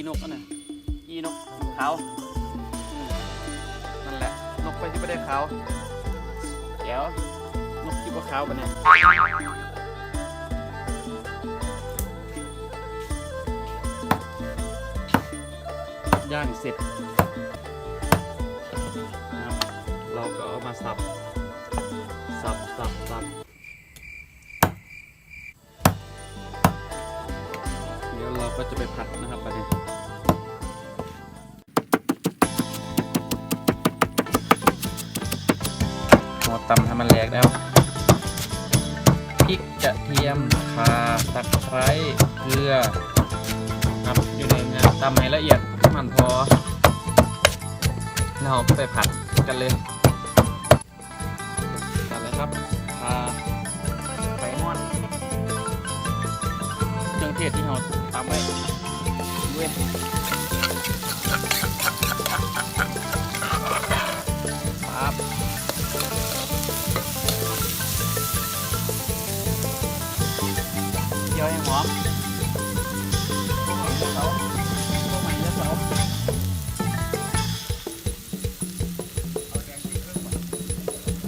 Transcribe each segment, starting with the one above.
ีนกนั่นน่ะกีนกขาวอืมนั่นแหละ นกไปที่ไม่ได้ขาวแก้วนกที่ว่าขาวปะเนี่ยย่างเสร็จนะครับเราก็เอามาสับ มันแหลกแล้วพริกกระเทียมข่าตะไคร้เกลือครับอยู่ในงานตำให้ละเอียดให้มันพอเราไปผัดกันเลยกันเลยครับพาไปนวดเครื่องเทศที่เราตามไว้ด้วยียวให้หอมพวกมันเอะเสาพวกมันเยอะเสา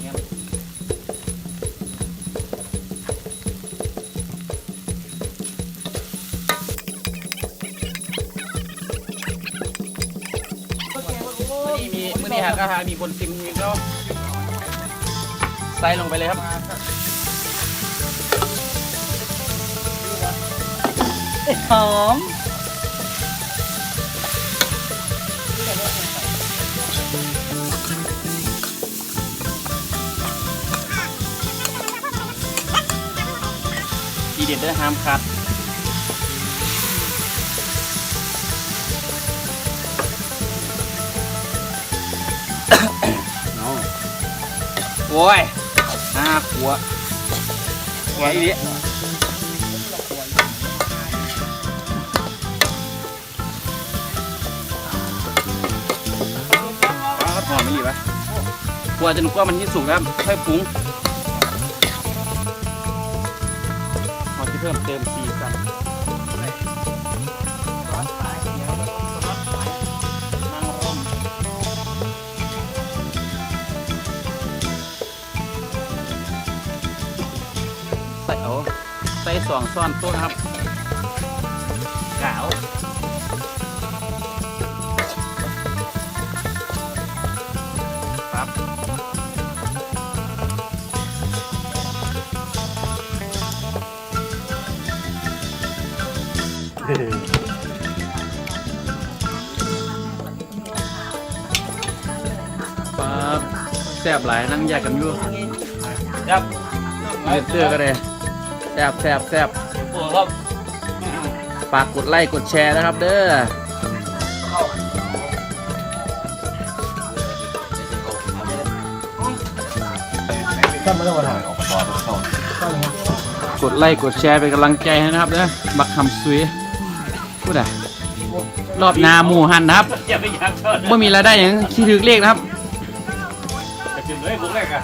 เนี่ยนี่มีมื่อนี้หากระทามีคนซิมมีก็ใส่ลงไปเลยครับ หอมทีเด็ดเด้อห้ามขาดเอาโอ้ยห้าขวดขวด ไม่วะกลัวจนกว่ามันที่สุกแล้วค่อยปรุงเราจะเพิ่มเติมสีสันนใส่เอาใส่สองซ่อนต้นครับ ปั๊บแซ่บหลายนั่งแยกกันอยู่ครับเลือดเสื้อก็เลยแซบแซบแซบโอ้ครับฝากกดไลค์กดแชร์นะครับเด้อถ้าไม่ต้องมาถ่ายออกมาตอนเข้ากดไลค์กดแชร์เป็นกำลังใจให้นะครับเด้อบักคำซุย พูดอะรอบนาหมู่หันนะครับอย่าไปอยากเชิญไม่มีรายได้อย่างที่ถือเลขนะครับ จะถึงเลยบุกแรกอะ